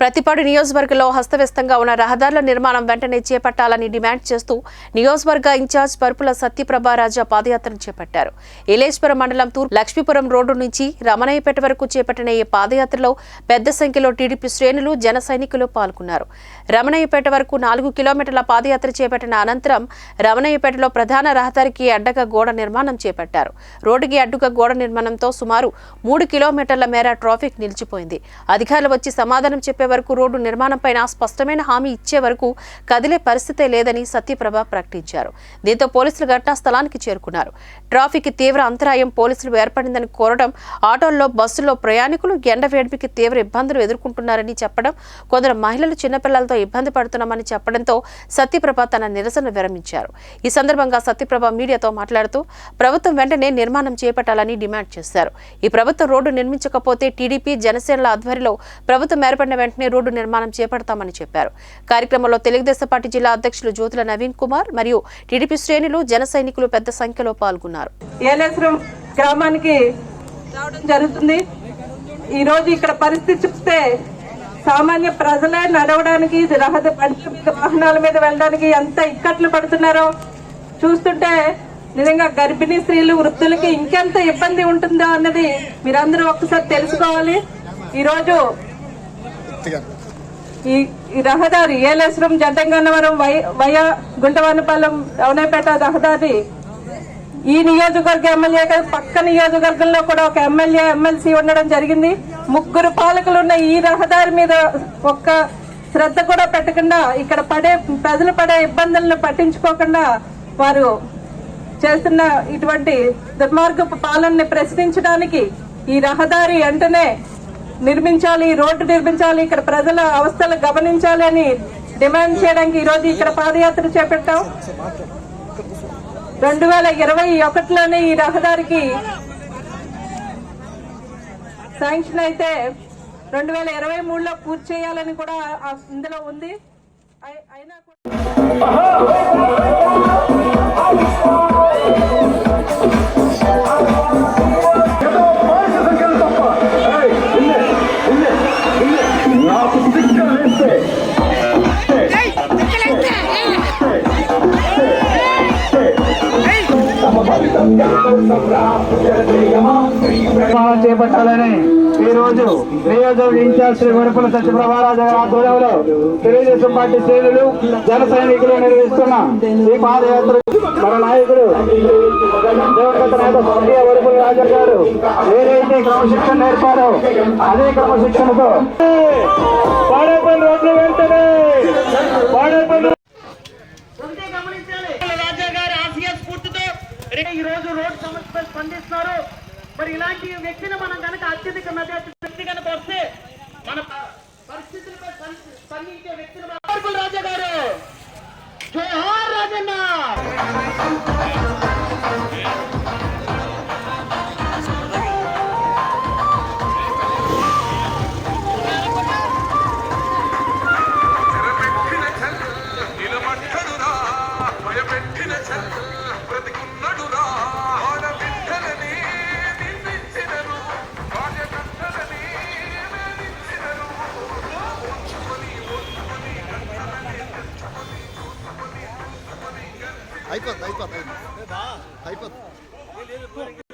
ప్రతిపాడు నియోజకవర్గంలో హస్తవ్యస్తంగా ఉన్న రహదారుల నిర్మాణం వెంటనే చేపట్టాలని డిమాండ్ చేస్తూ నియోజకవర్గ ఇన్ఛార్జ్ పరుపుల సత్యప్రభారాజా పాదయాత్రను చేపట్టారు. ఇలేశ్వరం మండలం తూర్పు లక్ష్మీపురం రోడ్డు నుంచి రమణయ్యపేట వరకు చేపట్టిన ఈ పాదయాత్రలో పెద్ద సంఖ్యలో టీడీపీ శ్రేణులు జన సైనికులు పాల్గొన్నారు. రమణయ్యపేట వరకు నాలుగు కిలోమీటర్ల పాదయాత్ర చేపట్టిన అనంతరం రమణయ్యపేటలో ప్రధాన రహదారికి అడ్డగా గోడ నిర్మాణం చేపట్టారు. రోడ్డుకి అడ్డుగా గోడ నిర్మాణంతో సుమారు మూడు కిలోమీటర్ల మేర ట్రాఫిక్ నిలిచిపోయింది. అధికారులు వచ్చి సమాధానం చెప్పే వరకు రోడ్డు నిర్మాణంపైన స్పష్టమైన హామీ ఇచ్చే వరకు కదిలే పరిస్థితే లేదని సత్యప్రభ ప్రకటించారు. దీంతో పోలీసులు ఘటనా స్థలానికి చేరుకున్నారు. ట్రాఫిక్ తీవ్ర అంతరాయం పోలీసులు ఏర్పడిందని కోరడం ఆటోల్లో బస్సుల్లో ప్రయాణికులు ఎండ వేడిమికి తీవ్ర ఇబ్బందులు ఎదుర్కొంటున్నారని చెప్పడం కొందరు మహిళలు చిన్నపిల్లలతో ఇబ్బంది పడుతున్నామని చెప్పడంతో సత్యప్రభ తన నిరసన విరమించారు. ఈ సందర్భంగా సత్యప్రభ మీడియాతో మాట్లాడుతూ ప్రభుత్వం వెంటనే నిర్మాణం చేపట్టాలని డిమాండ్ చేశారు. ఈ ప్రభుత్వం రోడ్డు నిర్మించకపోతే టీడీపీ జనసేనల ఆధ్వర్యంలో ప్రభుత్వం ఏర్పడిన వెంటనే రోడ్డు నిర్మాణం చేపడతామని చెప్పారు. కార్యక్రమంలో తెలుగుదేశం పార్టీ జిల్లా అధ్యక్షులు జ్యోతుల నవీన్ కుమార్ మరియు టీడీపీ శ్రేణులు జన సైనికులు పెద్ద సంఖ్యలో పాల్గొన్నారు. గ్రామానికి రావడం జరుగుతుంది. ఈ రోజు ఇక్కడ పరిస్థితి చూస్తే సామాన్య ప్రజలే నడవడానికి రహద బండ్ల మీద వాహనాల మీద వెళ్ళడానికి ఎంత ఇక్కట్లు పడుతున్నారో చూస్తుంటే నిజంగా గర్భిణీ స్త్రీలు వృద్ధులకి ఇంకెంత ఇబ్బంది ఉంటుందో అన్నది మీరందరూ ఒక్కసారి తెలుసుకోవాలి. ఈ రోజు ఈ ఈ రహదారి ఏలేశ్వరం జంటంగన్నవరం వై వయ గుంటవానిపాలెం రవణపేట రహదారి? ఈ నియోజకవర్గ ఎమ్మెల్యే కాదు పక్క నియోజకవర్గంలో కూడా ఒక ఎమ్మెల్యే ఎమ్మెల్సీ ఉండడం జరిగింది. ముగ్గురు పాలకులు ఉన్న ఈ రహదారి మీద ఒక్క శ్రద్ధ కూడా పెట్టకుండా ఇక్కడ పడే ప్రజలు పడే ఇబ్బందులను పట్టించుకోకుండా వారు చేస్తున్న ఇటువంటి దుర్మార్గపు పాలనని ప్రశ్నించడానికి ఈ రహదారి వెంటనే నిర్మించాలి రోడ్డు నిర్మించాలి ఇక్కడ ప్రజల అవస్థలు గమనించాలి అని డిమాండ్ చేయడానికి ఈరోజు ఇక్కడ పాదయాత్ర చేపట్టాం. రెండు వేల ఇరవై ఒకటిలోనే ఈ రహదారికి శాంక్షన్ అయితే రెండు వేల ఇరవై మూడులో పూర్తి చేయాలని కూడా ఆ ఇందులో ఉంది. అయినా చేపట్టాలని ఈ రోజు నియోజకవర్గ ఇన్ఛార్జ్ శ్రీ వరపుల సత్యప్రభారాజు గారి ఆధ్వర్యంలో తెలుగుదేశం పార్టీ శ్రేణులు జన సైనికులు నిర్వహిస్తున్న ఈ పాదయాత్ర మన నాయకుడు వరపుల రాజా గారు ఏదైతే క్రమశిక్షణ నేర్పారో అదే క్రమశిక్షణతో పాడేపల్లి రోడ్లు వెంటనే పాడేపల్లి ఒకటే గమనించాలి రాజా గారి ఆసియా స్ఫూర్తితో రే- ఈ రోజు రోడ్డు సమస్యపై స్పందిస్తున్నారు. మరి ఇలాంటి వ్యక్తిని మనం కనుక అత్యధిక మెజార్టీ వ్యక్తి కనుక వస్తే మన పరిస్థితులపై స్పందించే వ్యక్తులు మనం- రాజా గారు! జోహార్ రాజన్న! చెరపెట్టిన చూసుకొని చూసుకొని అయిపోద్ది అయిపోద్ది అయిపోద్ది